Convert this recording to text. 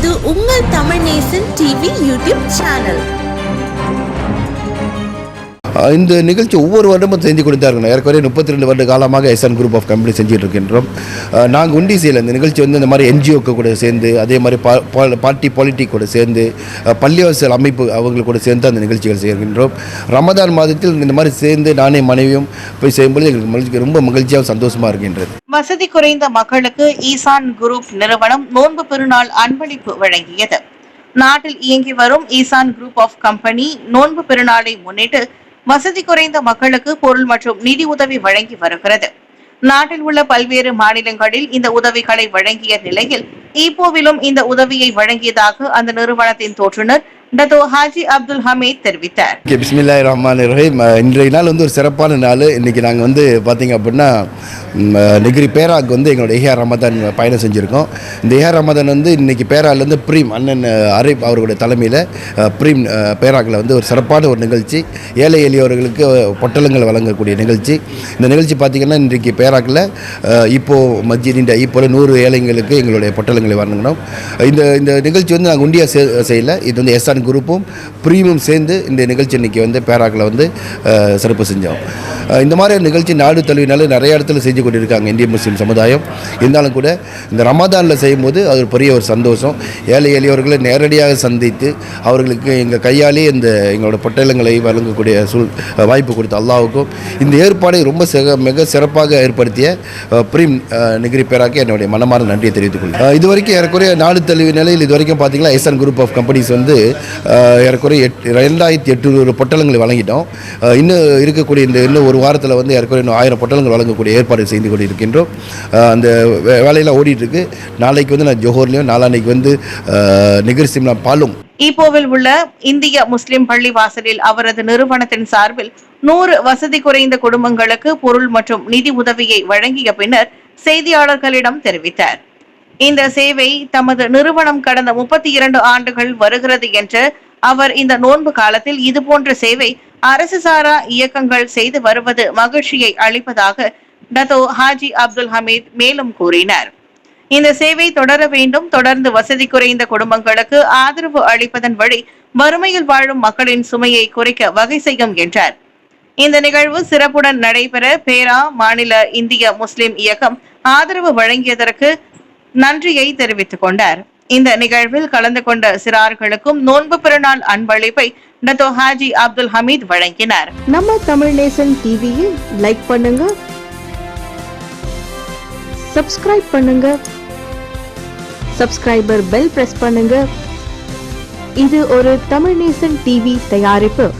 இது உங்கள் Tamil Nesan TV YouTube channel. இந்த நிகழ்ச்சி ஒவ்வொரு வருடமும் செஞ்சு கொடுத்தார்கள். இருக்கணும் ஏற்கனவே முப்பத்தி ரெண்டு வருட காலமாக எஸ்என் குரூப் ஆஃப் கம்பெனி செஞ்சுட்டு இருக்கின்றோம் நாங்கள் உண்டிசையில் இந்த நிகழ்ச்சி வந்து இந்த மாதிரி என்ஜிஓக்கு கூட சேர்ந்து அதே மாதிரி பா பா- பார்ட்டி பாலிட்டிக் கூட சேர்ந்து பள்ளிவாசல் அமைப்பு அவங்களுக்கு கூட சேர்ந்து அந்த நிகழ்ச்சிகள் செய்கின்றோம் ரமதான் மாதத்தில் இந்த மாதிரி சேர்ந்து நானே மனைவியும் போய் செய்யும்போது எங்களுக்கு மகிழ்ச்சி ரொம்ப மகிழ்ச்சியாக சந்தோஷமாக இருக்கின்றது. வசதி குறைந்த மக்களுக்கு ஈசான் குரூப் நிறுவனம் நோன்பு பெருநாள் அன்பளிப்பு வழங்கியது. நாட்டில் இயங்கி வரும் ஈசான் குரூப் ஆஃப் கம்பெனி நோன்பு பெருநாளை முன்னிட்டு வசதி குறைந்த மக்களுக்கு பொருள் மற்றும் நிதி உதவி வழங்கி வருகிறது. நாட்டில் உள்ள பல்வேறு மாநிலங்களில் இந்த உதவிகளை வழங்கிய நிலையில் ஈப்போவிலும் இந்த உதவியை வழங்கியதாக அந்த நிறுவனத்தின் தோற்றுநர் டத்தோ ஹாஜி அப்துல் ஹமீத் தெரிவித்தார். பிஸ்மில்லாய் ரஹ்மான் ரஹீம். இன்றைய நாள் வந்து ஒரு சிறப்பான நாள். இன்றைக்கி நாங்கள் வந்து பார்த்தீங்க அப்படின்னா நெகிரி பேராக்கு வந்து எங்களோட ஏஆர் ரமதான் பயணம் செஞ்சுருக்கோம். இந்த ஏஆர் ரமதான் வந்து இன்றைக்கி பேராலேருந்து ப்ரீம் அண்ணன் அரிப் அவர்களுடைய தலைமையில் பிரீம் ப்ரீம் பேராக்கில் வந்து ஒரு சிறப்பான ஒரு நிகழ்ச்சி ஏழை எளியவர்களுக்கு பொட்டலங்கள் வழங்கக்கூடிய நிகழ்ச்சி. இந்த நிகழ்ச்சி பார்த்திங்கன்னா இன்றைக்கு பேராக்கில் இப்போ மஸ்ஜித் இந்தியா இப்போ நூறு ஏழைங்களுக்கு எங்களுடைய பொட்டலங்களை வழங்கணும். இந்த இந்த நிகழ்ச்சி வந்து நாங்கள் உண்டியா செய்யலை. இது வந்து எஸ்ஆன் குரூப்பும் ப்ரீமும் சேர்ந்து இந்த நிகழ்ச்சி இன்றைக்கி வந்து பேராக்கில் வந்து சிறப்பு செஞ்சோம். இந்த மாதிரி நிகழ்ச்சி நாடு தழுவினால நிறைய இடத்துல செஞ்சு கொண்டிருக்காங்க இந்திய முஸ்லீம் சமுதாயம். இருந்தாலும் கூட இந்த ரமதானில் செய்யும்போது அது ஒரு பெரிய ஒரு சந்தோஷம். ஏழை எளியவர்களை நேரடியாக சந்தித்து அவர்களுக்கு எங்கள் கையாலே இந்த எங்களோட பொட்டலங்களை வழங்கக்கூடிய சூழ் வாய்ப்பு கொடுத்த அல்லாவுக்கும் இந்த ஏற்பாடை ரொம்ப சிக மிக சிறப்பாக ஏற்படுத்திய பிரீம் நிகிரி பேராக்கு என்னுடைய மனமார்ந்த நன்றியை தெரிவித்துக் கொள்ளும் இதுவரைக்கும் இது வரைக்கும் ஏறக்குறைய நாடு தழுவி நிலையில் இது வரைக்கும் பார்த்தீங்கன்னா எஸ்என் குரூப் ஆஃப் கம்பெனிஸ் வந்து ஏறக்குறைய எட் ரெண்டாயிரத்தி எட்நூறு பொட்டலங்களை வழங்கிட்டோம். இன்னும் இருக்கக்கூடிய இந்த இன்னும் ஒரு வாரத்தில் வந்து ஏறக்குறைய இன்னும் ஆயிரம் பொட்டலங்கள் வழங்கக்கூடிய ஏற்பாடு செய்து கொண்டு இருக்கின்றோம் அந்த வே- வேலையெல்லாம் ஓடிட்டுருக்கு. நாளைக்கு வந்து நான் ஜோஹர்லேயும் நாளான்னைக்கு வந்து அஹ், நிகர் சிம்லா பாலும். ஈப்போவில் உள்ள இந்திய முஸ்லிம் பள்ளி வாசலில் அவரது நிறுவனத்தின் சார்பில் நூறு வசதி குறைந்த குடும்பங்களுக்கு பொருள் மற்றும் நிதி உதவியை வழங்கிய பின்னர் செய்தியாளர்களிடம் தெரிவித்தார். இந்த சேவை தமது நிறுவனம் கடந்த முப்பத்தி இரண்டு ஆண்டுகள் வருகிறது என்று அவர் இந்த நோன்பு காலத்தில் இதுபோன்ற சேவை அரசு சாரா இயக்கங்கள் செய்து வருவது மகிழ்ச்சியை அளிப்பதாக டத்தோ ஹாஜி அப்துல் ஹமீத் மேலும் கூறினார். இந்த சேவை தொடர வேண்டும் தொடர்ந்து வசதி குறைந்த குடும்பங்களுக்கு ஆதரவு அளிப்பதன் வழி வறுமையில் வாழும் மக்களின் சுமையை குறைக்க வகை செய்யும் என்றார். இந்த நிகழ்வு சிறப்புடன் நடைபெற பேரா மாநில இந்திய முஸ்லிம் இயக்கம் ஆதரவு வழங்கியதற்கு நன்றியை தெரிவித்துக் கொண்டார். இந்த நிகழ்வில் கலந்து கொண்ட சிறார்களுக்கும் நோன்பு பெருநாள் அன்பளிப்பை டத்தோ ஹாஜி அப்துல் ஹமீத் வழங்கினார். நம்ம தமிழ் நேசன் டிவியை லைக் பண்ணுங்க. சப்ஸ்கிரைப் பண்ணுங்க. சப்ஸ்கிரைபர் பெல் பிரஸ் பண்ணுங்க. இது ஒரு தமிழ் நேசன் டிவி தயாரிப்பு.